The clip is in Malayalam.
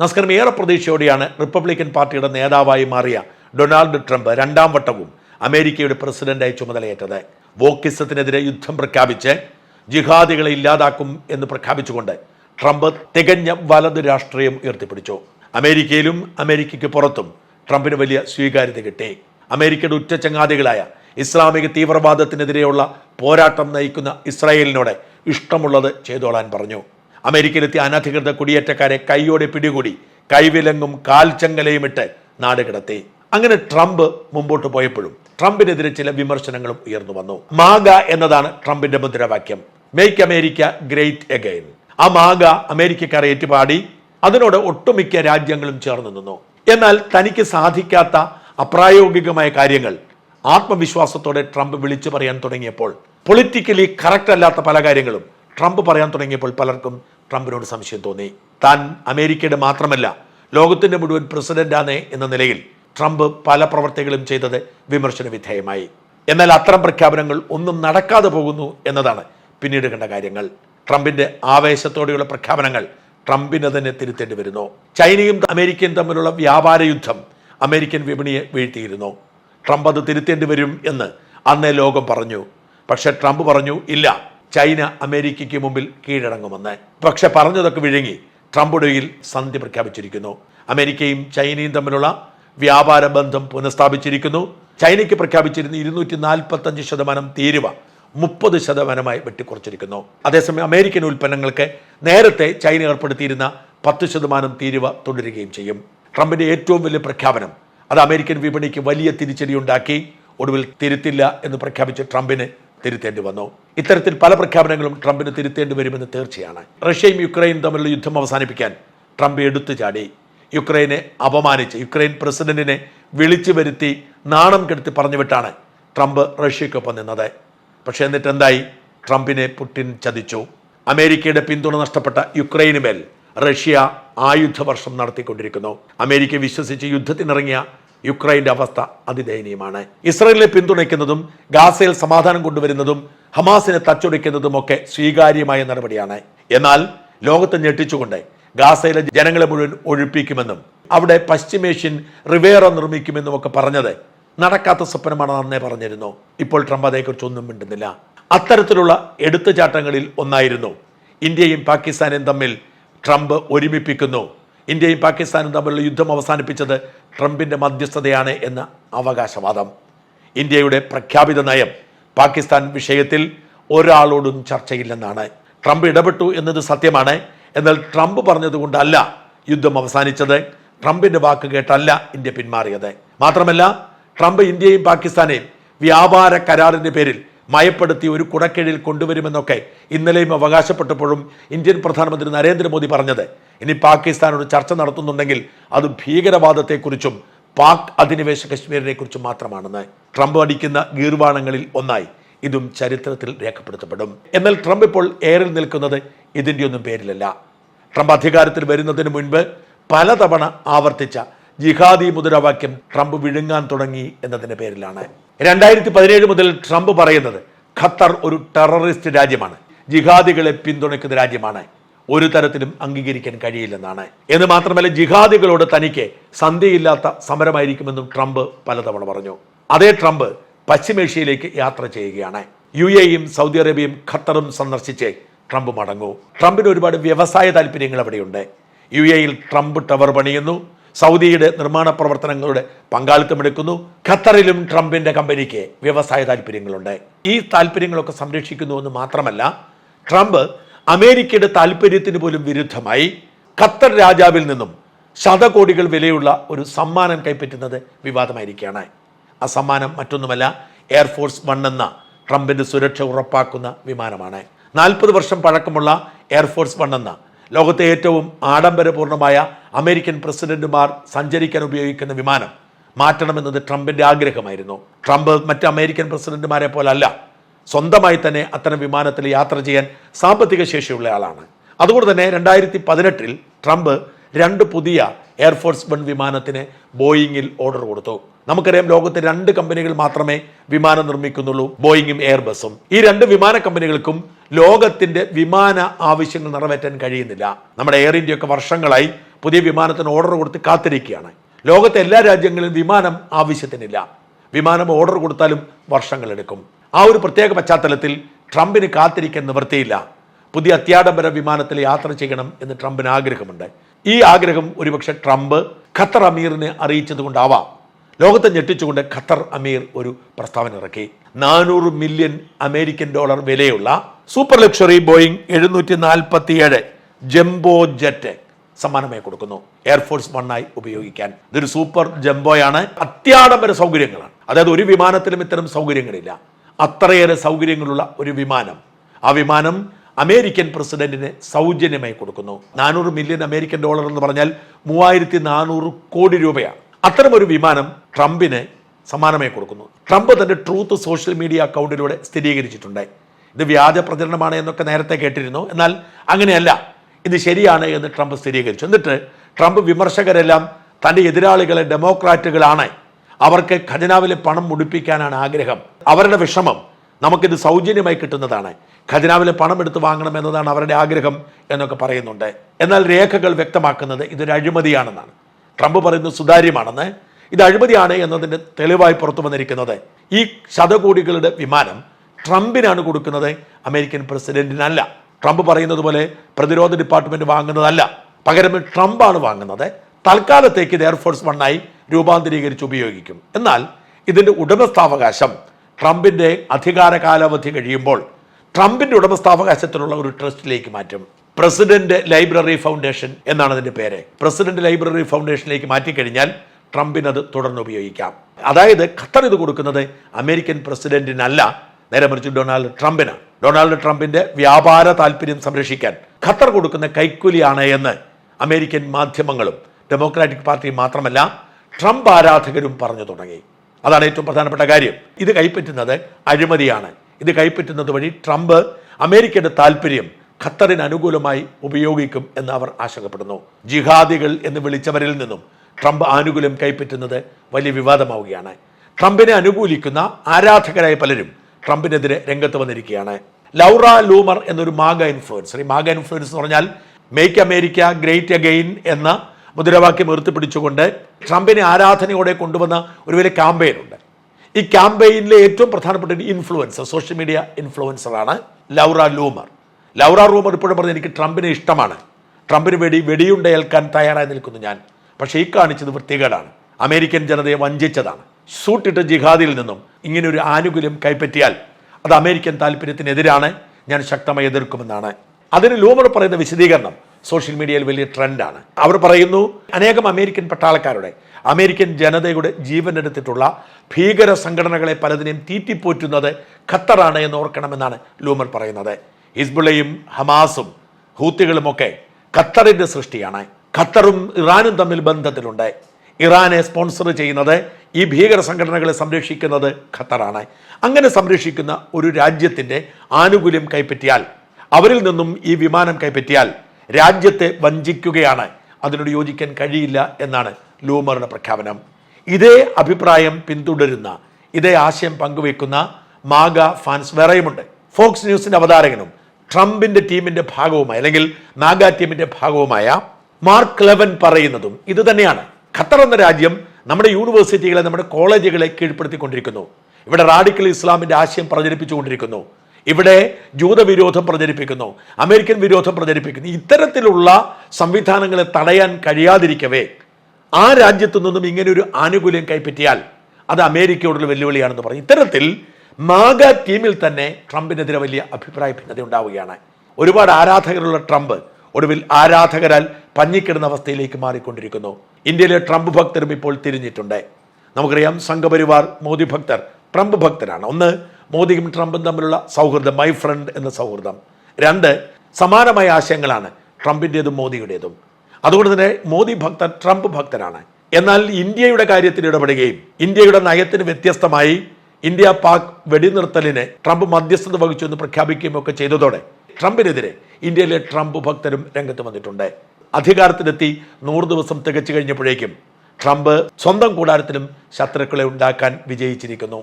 നമസ്കാരം ഏറെ പ്രതീക്ഷയോടെയാണ് റിപ്പബ്ലിക്കൻ പാർട്ടിയുടെ നേതാവായി മാറിയ ഡൊണാൾഡ് ട്രംപ് രണ്ടാം വട്ടവും അമേരിക്കയുടെ പ്രസിഡന്റായി ചുമതലയേറ്റത്. വോക്കിസത്തിനെതിരെ യുദ്ധം പ്രഖ്യാപിച്ച് ജിഹാദികളെ ഇല്ലാതാക്കും എന്ന് പ്രഖ്യാപിച്ചുകൊണ്ട് ട്രംപ് തികഞ്ഞ വലത് രാഷ്ട്രീയം ഉയർത്തിപ്പിടിച്ചു. അമേരിക്കയിലും അമേരിക്കയ്ക്ക് പുറത്തും ട്രംപിന് വലിയ സ്വീകാര്യത കിട്ടി. അമേരിക്കയുടെ ഉറ്റ ചങ്ങാതികളായ ഇസ്ലാമിക തീവ്രവാദത്തിനെതിരെയുള്ള പോരാട്ടം നയിക്കുന്ന ഇസ്രായേലിനോട് ഇഷ്ടമുള്ളത് ചെയ്തോളാൻ പറഞ്ഞു. അമേരിക്കയിലെത്തിയ അനധികൃത കുടിയേറ്റക്കാരെ കൈയോടെ പിടികൂടി കൈവിലങ്ങും കാൽച്ചങ്ങലയും ഇട്ട് നാട് കിടത്തി. അങ്ങനെ ട്രംപ് മുമ്പോട്ട് പോയപ്പോഴും ട്രംപിനെതിരെ ചില വിമർശനങ്ങളും ഉയർന്നു വന്നു. മാഗ എന്നതാണ് ട്രംപിന്റെ മുദ്രാവാക്യം. മേക്ക് അമേരിക്ക ഗ്രേറ്റ് അഗൈൻ ആ മാഗ അമേരിക്കക്കാരെ ഏറ്റുപാടി അതിനോട് ഒട്ടുമിക്ക രാജ്യങ്ങളും ചേർന്ന് നിന്നു. എന്നാൽ തനിക്ക് സാധിക്കാത്ത അപ്രായോഗികമായ കാര്യങ്ങൾ ആത്മവിശ്വാസത്തോടെ ട്രംപ് വിളിച്ചു പറയാൻ തുടങ്ങിയപ്പോൾ പൊളിറ്റിക്കലി കറക്റ്റ് അല്ലാത്ത പല കാര്യങ്ങളും ട്രംപ് പറയാൻ തുടങ്ങിയപ്പോൾ പലർക്കും ട്രംപിനോട് സംശയം തോന്നി. താൻ അമേരിക്കയുടെ മാത്രമല്ല ലോകത്തിന്റെ മുഴുവൻ പ്രസിഡന്റാണ് എന്ന നിലയിൽ ട്രംപ് പല പ്രവർത്തികളും ചെയ്തത് വിമർശന വിധേയമായി. എന്നാൽ അത്തരം പ്രഖ്യാപനങ്ങൾ ഒന്നും നടക്കാതെ പോകുന്നു എന്നതാണ് പിന്നീട് കണ്ട കാര്യങ്ങൾ. ട്രംപിന്റെ ആവേശത്തോടെയുള്ള പ്രഖ്യാപനങ്ങൾ ട്രംപിനെ തന്നെ തിരുത്തേണ്ടി വരുന്നു. ചൈനയും അമേരിക്കയും തമ്മിലുള്ള വ്യാപാര യുദ്ധം അമേരിക്കൻ വിപണിയെ വീഴ്ത്തിയിരുന്നു. ട്രംപ് അത് തിരുത്തേണ്ടി വരും എന്ന് അന്നേ ലോകം പറഞ്ഞു. പക്ഷേ ട്രംപ് പറഞ്ഞു ഇല്ല ചൈന അമേരിക്കയ്ക്ക് മുമ്പിൽ കീഴടങ്ങുമെന്ന്. പക്ഷെ പറഞ്ഞതൊക്കെ വിഴുങ്ങി ട്രംപ് ഒടുവിൽ സന്ധി പ്രഖ്യാപിച്ചിരിക്കുന്നു. അമേരിക്കയും ചൈനയും തമ്മിലുള്ള വ്യാപാര ബന്ധം പുനഃസ്ഥാപിച്ചിരിക്കുന്നു. ചൈനയ്ക്ക് പ്രഖ്യാപിച്ചിരുന്ന ഇരുന്നൂറ്റി നാൽപ്പത്തഞ്ച് ശതമാനം തീരുവ മുപ്പത് ശതമാനമായി വെട്ടിക്കുറച്ചിരിക്കുന്നു. അതേസമയം അമേരിക്കൻ ഉൽപ്പന്നങ്ങൾക്ക് നേരത്തെ ചൈന ഏർപ്പെടുത്തിയിരുന്ന പത്ത് ശതമാനം തീരുവ തുടരുകയും ചെയ്യും. ട്രംപിന്റെ ഏറ്റവും വലിയ പ്രഖ്യാപനം അത് അമേരിക്കൻ വിപണിക്ക് വലിയ തിരിച്ചടിയുണ്ടാക്കി ഒടുവിൽ തിരുത്തില്ല എന്ന് പ്രഖ്യാപിച്ച ട്രംപിന് തിരുത്തേണ്ടി വന്നു. ഇത്തരത്തിൽ പല പ്രഖ്യാപനങ്ങളും ട്രംപിന് തിരുത്തേണ്ടി വരുമെന്ന് തീർച്ചയാണ്. റഷ്യയും യുക്രൈനും തമ്മിലുള്ള യുദ്ധം അവസാനിപ്പിക്കാൻ ട്രംപ് എടുത്തു ചാടി. യുക്രൈനെ അപമാനിച്ച് യുക്രൈൻ പ്രസിഡന്റിനെ വിളിച്ചു വരുത്തി നാണം കെടുത്തി പറഞ്ഞുവിട്ടാണ് ട്രംപ് റഷ്യക്കൊപ്പം നിന്നത്. പക്ഷേ എന്നിട്ട് എന്തായി ട്രംപിനെ പുടിൻ ചതിച്ചു. അമേരിക്കയുടെ പിന്തുണ നഷ്ടപ്പെട്ട യുക്രൈന് മേൽ റഷ്യ ആയുധവർഷം നടത്തിക്കൊണ്ടിരിക്കുന്നു. അമേരിക്ക വിശ്വസിച്ച് യുദ്ധത്തിനിറങ്ങിയ യുക്രൈന്റെ അവസ്ഥ അതിദയനീയമാണ്. ഇസ്രയേലിനെ പിന്തുണയ്ക്കുന്നതും ഗാസയിൽ സമാധാനം കൊണ്ടുവരുന്നതും ഹമാസിനെ തച്ചൊടിക്കുന്നതും ഒക്കെ സ്വീകാര്യമായ നടപടിയാണ്. എന്നാൽ ലോകത്തെ ഞെട്ടിച്ചുകൊണ്ട് ഗാസയിലെ ജനങ്ങളെ മുഴുവൻ ഒഴിപ്പിക്കുമെന്നും അവിടെ പശ്ചിമേഷ്യൻ റിവേറ നിർമ്മിക്കുമെന്നും ഒക്കെ പറഞ്ഞത് നടക്കാത്ത സ്വപ്നമാണ് അന്നേ പറഞ്ഞിരുന്നു. ഇപ്പോൾ ട്രംപ് അതേക്കുറിച്ച് ഒന്നും മിണ്ടുന്നില്ല. അത്തരത്തിലുള്ള എടുത്തുചാട്ടങ്ങളിൽ ഒന്നായിരുന്നു. ഇന്ത്യയും പാകിസ്ഥാനും തമ്മിൽ ട്രംപ് ഒരുമിപ്പിക്കുന്നു. ഇന്ത്യയും പാകിസ്ഥാനും തമ്മിലുള്ള യുദ്ധം അവസാനിപ്പിച്ചത് ട്രംപിന്റെ മധ്യസ്ഥതയാണ് എന്ന അവകാശവാദം. ഇന്ത്യയുടെ പ്രഖ്യാപിത നയം പാകിസ്ഥാൻ വിഷയത്തിൽ ഒരാളോടും ചർച്ചയില്ലെന്നാണ്. ട്രംപ് ഇടപെട്ടു എന്നത് സത്യമാണ്. എന്നാൽ ട്രംപ് പറഞ്ഞതുകൊണ്ടല്ല യുദ്ധം അവസാനിച്ചത്. ട്രംപിന്റെ വാക്ക് കേട്ടല്ല ഇന്ത്യ പിന്മാറിയത്. മാത്രമല്ല ട്രംപ് ഇന്ത്യയും പാകിസ്ഥാനെയും വ്യാപാര കരാറിന്റെ പേരിൽ മയപ്പെടുത്തി ഒരു കുടക്കീഴിൽ കൊണ്ടുവരുമെന്നൊക്കെ ഇന്നലെയും അവകാശപ്പെട്ടപ്പോഴും ഇന്ത്യൻ പ്രധാനമന്ത്രി നരേന്ദ്രമോദി പറഞ്ഞത്. ഇനി പാകിസ്ഥാനോട് ചർച്ച നടത്തുന്നുണ്ടെങ്കിൽ അത് ഭീകരവാദത്തെക്കുറിച്ചും പാക് അധിനിവേശ കശ്മീരിനെ കുറിച്ച് മാത്രമാണെന്ന് ട്രംപ് അടിക്കുന്ന ഗീർവാണങ്ങളിൽ ഒന്നായി. ഇതും ചരിത്രത്തിൽ രേഖപ്പെടുത്തപ്പെടും. എന്നാൽ ട്രംപ് ഇപ്പോൾ എയറിൽ നിൽക്കുന്നത് ഇതിന്റെ ഒന്നും പേരിലല്ല. ട്രംപ് അധികാരത്തിൽ വരുന്നതിന് മുൻപ് പലതവണ ആവർത്തിച്ച ജിഹാദി മുദ്രാവാക്യം ട്രംപ് വിഴുങ്ങാൻ തുടങ്ങി എന്നതിന്റെ പേരിലാണ്. രണ്ടായിരത്തി പതിനേഴ് മുതൽ ട്രംപ് പറയുന്നത് ഖത്തർ ഒരു ടെററിസ്റ്റ് രാജ്യമാണ്. ജിഹാദികളെ പിന്തുണയ്ക്കുന്ന രാജ്യമാണ്. ഒരു തരത്തിലും അംഗീകരിക്കാൻ കഴിയില്ലെന്നാണ്. എന്ന് മാത്രമല്ല ജിഹാദികളോട് തനിക്ക് സന്ധിയില്ലാത്ത സമരമായിരിക്കുമെന്നും ട്രംപ് പലതവണ പറഞ്ഞു. അതേ ട്രംപ് പശ്ചിമേഷ്യയിലേക്ക് യാത്ര ചെയ്യുകയാണ്. യു എയും സൗദി അറേബ്യയും ഖത്തറും സന്ദർശിച്ച് ട്രംപ് മടങ്ങൂ. ട്രംപിന് ഒരുപാട് വ്യവസായ താല്പര്യങ്ങൾ അവിടെയുണ്ട്. യു എയിൽ ട്രംപ് ടവർ പണിയുന്നു. സൗദിയുടെ നിർമ്മാണ പ്രവർത്തനങ്ങളുടെ പങ്കാളിത്തമെടുക്കുന്നു. ഖത്തറിലും ട്രംപിന്റെ കമ്പനിക്ക് വ്യവസായ താല്പര്യങ്ങളുണ്ട്. ഈ താല്പര്യങ്ങളൊക്കെ സംരക്ഷിക്കുന്നുവെന്ന് മാത്രമല്ല ട്രംപ് അമേരിക്കയുടെ താല്പര്യത്തിന് പോലും വിരുദ്ധമായി ഖത്തർ രാജാവിൽ നിന്നും ശതകോടികൾ വിലയുള്ള ഒരു സമ്മാനം കൈപ്പറ്റുന്നത് വിവാദമായിരിക്കുകയാണ്. ആ സമ്മാനം മറ്റൊന്നുമല്ല എയർഫോഴ്സ് വൺ എന്ന ട്രംപിന്റെ സുരക്ഷ ഉറപ്പാക്കുന്ന വിമാനമാണ്. നാൽപ്പത് വർഷം പഴക്കമുള്ള എയർഫോഴ്സ് വൺ എന്ന ലോകത്തെ ഏറ്റവും ആഡംബരപൂർണമായ അമേരിക്കൻ പ്രസിഡന്റുമാർ സഞ്ചരിക്കാൻ ഉപയോഗിക്കുന്ന വിമാനം മാറ്റണമെന്നത് ട്രംപിന്റെ ആഗ്രഹമായിരുന്നു. ട്രംപ് മറ്റ് അമേരിക്കൻ പ്രസിഡന്റുമാരെ പോലല്ല. സ്വന്തമായി തന്നെ അത്തരം വിമാനത്തിൽ യാത്ര ചെയ്യാൻ സാമ്പത്തിക ശേഷിയുള്ള ആളാണ്. അതുകൊണ്ട് തന്നെ രണ്ടായിരത്തി പതിനെട്ടിൽ ട്രംപ് രണ്ട് പുതിയ എയർഫോഴ്സ് വൺ വിമാനത്തിന് ബോയിങ്ങിൽ ഓർഡർ കൊടുത്തു. നമുക്കറിയാം ലോകത്ത് രണ്ട് കമ്പനികൾ മാത്രമേ വിമാനം നിർമ്മിക്കുന്നുള്ളൂ ബോയിങ്ങും എയർബസും. ഈ രണ്ട് വിമാന കമ്പനികൾക്കും ലോകത്തിന്റെ വിമാന ആവശ്യങ്ങൾ നിറവേറ്റാൻ കഴിയുന്നില്ല. നമ്മുടെ എയർ ഇന്ത്യ ഒക്കെ വർഷങ്ങളായി പുതിയ വിമാനത്തിന് ഓർഡർ കൊടുത്ത് കാത്തിരിക്കുകയാണ്. ലോകത്തെ എല്ലാ രാജ്യങ്ങളിലും വിമാനം ആവശ്യത്തിനില്ല. വിമാനം ഓർഡർ കൊടുത്താലും വർഷങ്ങളെടുക്കും. ആ ഒരു പ്രത്യേക പശ്ചാത്തലത്തിൽ ട്രംപിന് കാത്തിരിക്കാൻ നിവൃത്തിയില്ല. പുതിയ അത്യാഡംബര വിമാനത്തിൽ യാത്ര ചെയ്യണം എന്ന് ട്രംപിന് ആഗ്രഹമുണ്ട്. ഈ ആഗ്രഹം ഒരുപക്ഷെ ട്രംപ് ഖത്തർ അമീറിനെ അറിയിച്ചതുകൊണ്ടാവാം. ലോകത്തെ ഞെട്ടിച്ചുകൊണ്ട് ഖത്തർ അമീർ ഒരു പ്രസ്താവന ഇറക്കി. നാനൂറ് മില്യൺ അമേരിക്കൻ ഡോളർ വിലയുള്ള സൂപ്പർ ലക്ഷറി ബോയിങ് എഴുന്നൂറ്റി നാൽപ്പത്തി ഏഴ് ജംബോ ജെറ്റ് സമ്മാനമായി കൊടുക്കുന്നു. എയർഫോഴ്സ് വണ്ണായി ഉപയോഗിക്കാൻ. ഇതൊരു സൂപ്പർ ജംബോയാണ്. അത്യാഡംബര സൗകര്യങ്ങളാണ്. അതായത് ഒരു വിമാനത്തിലും ഇത്തരം സൗകര്യങ്ങളില്ല. അത്രയേറെ സൗകര്യങ്ങളുള്ള ഒരു വിമാനം. ആ വിമാനം അമേരിക്കൻ പ്രസിഡന്റിന് സൗജന്യമായി കൊടുക്കുന്നു. നാനൂറ് മില്യൺ അമേരിക്കൻ ഡോളർ എന്ന് പറഞ്ഞാൽ മൂവായിരത്തി നാനൂറ് കോടി രൂപയാണ്. അത്തരമൊരു വിമാനം ട്രംപിന് സമ്മാനമായി കൊടുക്കുന്നു. ട്രംപ് തന്റെ ട്രൂത്ത് സോഷ്യൽ മീഡിയ അക്കൗണ്ടിലൂടെ സ്ഥിരീകരിച്ചിട്ടുണ്ട്. ഇത് വ്യാജ പ്രചരണമാണ് എന്നൊക്കെ നേരത്തെ കേട്ടിരുന്നു. എന്നാൽ അങ്ങനെയല്ല. ഇത് ശരിയാണ് എന്ന് ട്രംപ് സ്ഥിരീകരിച്ചു. എന്നിട്ട് ട്രംപ് വിമർശകരെല്ലാം തന്റെ എതിരാളികളെ ഡെമോക്രാറ്റുകളാണ്. അവർക്ക് ഖജനാവിലെ പണം മുടിപ്പിക്കാനാണ് ആഗ്രഹം. അവരുടെ വിഷമം നമുക്കിത് സൗജന്യമായി കിട്ടുന്നതാണ്. ഖജനാവിലെ പണം എടുത്ത് വാങ്ങണം എന്നതാണ് അവരുടെ ആഗ്രഹം എന്നൊക്കെ പറയുന്നുണ്ട്. എന്നാൽ രേഖകൾ വ്യക്തമാക്കുന്നത് ഇതൊരു അഴിമതിയാണെന്നാണ്. ട്രംപ് പറയുന്നത് സുതാര്യമാണെന്ന്. ഇത് അഴിമതിയാണ് എന്നതിന്റെ തെളിവായി പുറത്തു വന്നിരിക്കുന്നത്. ഈ ശതകോടികളുടെ വിമാനം ട്രംപിനാണ് കൊടുക്കുന്നത്. അമേരിക്കൻ പ്രസിഡന്റിനല്ല. ട്രംപ് പറയുന്നത് പോലെ പ്രതിരോധ ഡിപ്പാർട്ട്മെന്റ് വാങ്ങുന്നതല്ല. പകരം ട്രംപാണ് വാങ്ങുന്നത്. തൽക്കാലത്തേക്ക് ഇത് എയർഫോഴ്സ് വണ്ണായി രൂപാന്തരീകരിച്ച് ഉപയോഗിക്കും. എന്നാൽ ഇതിന്റെ ഉടമസ്ഥാവകാശം ട്രംപിന്റെ അധികാര കാലാവധി കഴിയുമ്പോൾ ട്രംപിന്റെ ഉടമസ്ഥാവകാശത്തിലുള്ള ഒരു ട്രസ്റ്റിലേക്ക് മാറ്റും. പ്രസിഡന്റ് ലൈബ്രറി ഫൗണ്ടേഷൻ എന്നാണ് അതിന്റെ പേര്. പ്രസിഡന്റ് ലൈബ്രറി ഫൗണ്ടേഷനിലേക്ക് മാറ്റിക്കഴിഞ്ഞാൽ ട്രംപിന് അത് തുടർന്ന് ഉപയോഗിക്കാം. അതായത് ഖത്തർ ഇത് കൊടുക്കുന്നത് അമേരിക്കൻ പ്രസിഡന്റിനല്ല. നേരെ മറിച്ച് ഡൊണാൾഡ് ട്രംപിന് ഡൊണാൾഡ് ട്രംപിന്റെ വ്യാപാര താല്പര്യം സംരക്ഷിക്കാൻ ഖത്തർ കൊടുക്കുന്ന കൈക്കൂലിയാണ് എന്ന് അമേരിക്കൻ മാധ്യമങ്ങളും ഡെമോക്രാറ്റിക് പാർട്ടിയും മാത്രമല്ല ട്രംപ് ആരാധകരും പറഞ്ഞു തുടങ്ങി. അതാണ് ഏറ്റവും പ്രധാനപ്പെട്ട കാര്യം. ഇത് കൈപ്പറ്റുന്നത് അഴിമതിയാണ്. ഇത് കൈപ്പറ്റുന്നത് വഴി ട്രംപ് അമേരിക്കയുടെ താല്പര്യം ഖത്തറിന് അനുകൂലമായി ഉപയോഗിക്കും എന്ന് അവർ ആശങ്കപ്പെടുന്നു. ജിഹാദികൾ എന്ന് വിളിച്ചവരിൽ നിന്നും ട്രംപ് ആനുകൂല്യം കൈപ്പറ്റുന്നത് വലിയ വിവാദമാവുകയാണ്. ട്രംപിനെ അനുകൂലിക്കുന്ന ആരാധകരായ പലരും ട്രംപിനെതിരെ രംഗത്ത് വന്നിരിക്കുകയാണ്. ലൗറ ലൂമർ എന്നൊരു മാഗ ഇൻഫ്ലുവൻസർ ഈ മാഗ ഇൻഫ്ലുവൻസ് എന്ന് പറഞ്ഞാൽ മേക്ക് അമേരിക്ക ഗ്രേറ്റ് അഗെയിൻ എന്ന മുദ്രാവാക്യം ഉയർത്തിപ്പിടിച്ചുകൊണ്ട് ട്രംപിനെ ആരാധനയോടെ കൊണ്ടുവന്ന ഒരു വലിയ ക്യാമ്പയിൻ ഉണ്ട് ഈ ക്യാമ്പയിനിലെ ഏറ്റവും പ്രധാനപ്പെട്ട ഒരു ഇൻഫ്ലുവൻസർ സോഷ്യൽ മീഡിയ ഇൻഫ്ലുവൻസറാണ് ലൗറ ലൂമർ. ലൗറ റൂമർ ഇപ്പോഴും പറഞ്ഞ് എനിക്ക് ട്രംപിനെ ഇഷ്ടമാണ്. ട്രംപിന് വേണ്ടി വെടിയുണ്ട ഏൽക്കാൻ തയ്യാറായി നിൽക്കുന്നു ഞാൻ. പക്ഷേ ഈ കാണിച്ചത് വൃത്തികേടാണ്. അമേരിക്കൻ ജനതയെ വഞ്ചിച്ചതാണ്. സൂട്ടിട്ട ജിഹാദിൽ നിന്നും ഇങ്ങനെ ഒരു ആനുകൂല്യം കൈപ്പറ്റിയാൽ അത് അമേരിക്കൻ താല്പര്യത്തിനെതിരാണ് ഞാൻ ശക്തമായി എതിർക്കുമെന്നാണ്. അതിന് ലൂമർ പറയുന്ന വിശദീകരണം. സോഷ്യൽ മീഡിയയിൽ വലിയ ട്രെൻഡാണ്. അവർ പറയുന്നു അനേകം അമേരിക്കൻ പട്ടാളക്കാരുടെ അമേരിക്കൻ ജനതയുടെ ജീവനെടുത്തിട്ടുള്ള ഭീകര സംഘടനകളെ പലതിനെയും തീറ്റിപ്പോറ്റുന്നത് ഖത്തറാണ് എന്ന് ഓർക്കണമെന്നാണ് ലൂമർ പറയുന്നത്. ഹിസ്ബുള്ളയും ഹമാസും ഹൂത്തികളുമൊക്കെ ഖത്തറിന്റെ സൃഷ്ടിയാണ്. ഖത്തറും ഇറാനും തമ്മിൽ ബന്ധത്തിലുണ്ട്. ഇറാനെ സ്പോൺസർ ചെയ്യുന്നത് ഈ ഭീകര സംഘടനകളെ സംരക്ഷിക്കുന്നത് ഖത്തറാണ്. അങ്ങനെ സംരക്ഷിക്കുന്ന ഒരു രാജ്യത്തിന്റെ ആനുകൂല്യം കൈപ്പറ്റിയാൽ അവരിൽ നിന്നും ഈ വിമാനം കൈപ്പറ്റിയാൽ രാജ്യത്തെ വഞ്ചിക്കുകയാണ്. അതിനോട് യോജിക്കാൻ കഴിയില്ല എന്നാണ് ലൂമറുടെ പ്രഖ്യാപനം. ഇതേ അഭിപ്രായം പിന്തുടരുന്ന ഇതേ ആശയം പങ്കുവെക്കുന്ന മാഗ ഫാൻസ് വേറെയുമുണ്ട്. ഫോക്സ് ന്യൂസിന്റെ അവതാരകനും ട്രംപിന്റെ ടീമിന്റെ ഭാഗവുമായ അല്ലെങ്കിൽ നാഗ ടീമിന്റെ ഭാഗവുമായ മാർക്ക് ലെവൻ പറയുന്നതും ഇത് തന്നെയാണ് ഖത്തർ എന്ന രാജ്യം നമ്മുടെ യൂണിവേഴ്സിറ്റികളെ നമ്മുടെ കോളേജുകളെ കീഴ്പ്പെടുത്തിക്കൊണ്ടിരിക്കുന്നു. ഇവിടെ റാഡിക്കൽ ഇസ്ലാമിന്റെ ആശയം പ്രചരിപ്പിച്ചുകൊണ്ടിരിക്കുന്നു. ഇവിടെ ജൂതവിരോധം പ്രചരിപ്പിക്കുന്നു അമേരിക്കൻ വിരോധം പ്രചരിപ്പിക്കുന്നു. ഇത്തരത്തിലുള്ള സംവിധാനങ്ങളെ തടയാൻ കഴിയാതിരിക്കവേ ആ രാജ്യത്തു നിന്നും ഇങ്ങനെ ഒരു ആനുകൂല്യം കൈപ്പറ്റിയാൽ അത് അമേരിക്കയോടുള്ള വെല്ലുവിളിയാണെന്ന് പറഞ്ഞു ഇത്തരത്തിൽ മാഗ ടീമിൽ തന്നെ ട്രംപിനെതിരെ വലിയ അഭിപ്രായ ഭിന്നത ഉണ്ടാവുകയാണ്. ഒരുപാട് ആരാധകരുള്ള ട്രംപ് ഒടുവിൽ ആരാധകരാൽ പഞ്ഞിക്കിടുന്ന അവസ്ഥയിലേക്ക് മാറിക്കൊണ്ടിരിക്കുന്നു. ഇന്ത്യയിലെ ട്രംപ് ഭക്തരും ഇപ്പോൾ തിരിഞ്ഞിട്ടുണ്ട്. നമുക്കറിയാം സംഘപരിവാർ മോദി ഭക്തർ ട്രംപ് ഭക്തരാണ്. ഒന്ന് മോദിയും ട്രംപും തമ്മിലുള്ള സൗഹൃദം മൈ ഫ്രണ്ട് എന്ന സൗഹൃദം. രണ്ട് സമാനമായ ആശയങ്ങളാണ് ട്രംപിന്റെതും മോദിയുടേതും. അതുകൊണ്ട് തന്നെ മോദി ഭക്തൻ ട്രംപ് ഭക്തനാണ്. എന്നാൽ ഇന്ത്യയുടെ കാര്യത്തിൽ ഇടപെടുകയും ഇന്ത്യയുടെ നയത്തിന് വ്യത്യസ്തമായി ഇന്ത്യ പാക് വെടിനിർത്തലിന് ട്രംപ് മധ്യസ്ഥത വഹിച്ചു എന്ന് പ്രഖ്യാപിക്കുകയും ഒക്കെ ചെയ്തതോടെ ട്രംപിനെതിരെ ഇന്ത്യയിലെ ട്രംപ് ഭക്തരും രംഗത്ത് വന്നിട്ടുണ്ട്. അധികാരത്തിലെത്തി നൂറ് ദിവസം തികച്ചു കഴിഞ്ഞപ്പോഴേക്കും ട്രംപ് സ്വന്തം കൂടാരത്തിലും ശത്രുക്കളെ ഉണ്ടാക്കാൻ വിജയിച്ചിരിക്കുന്നു.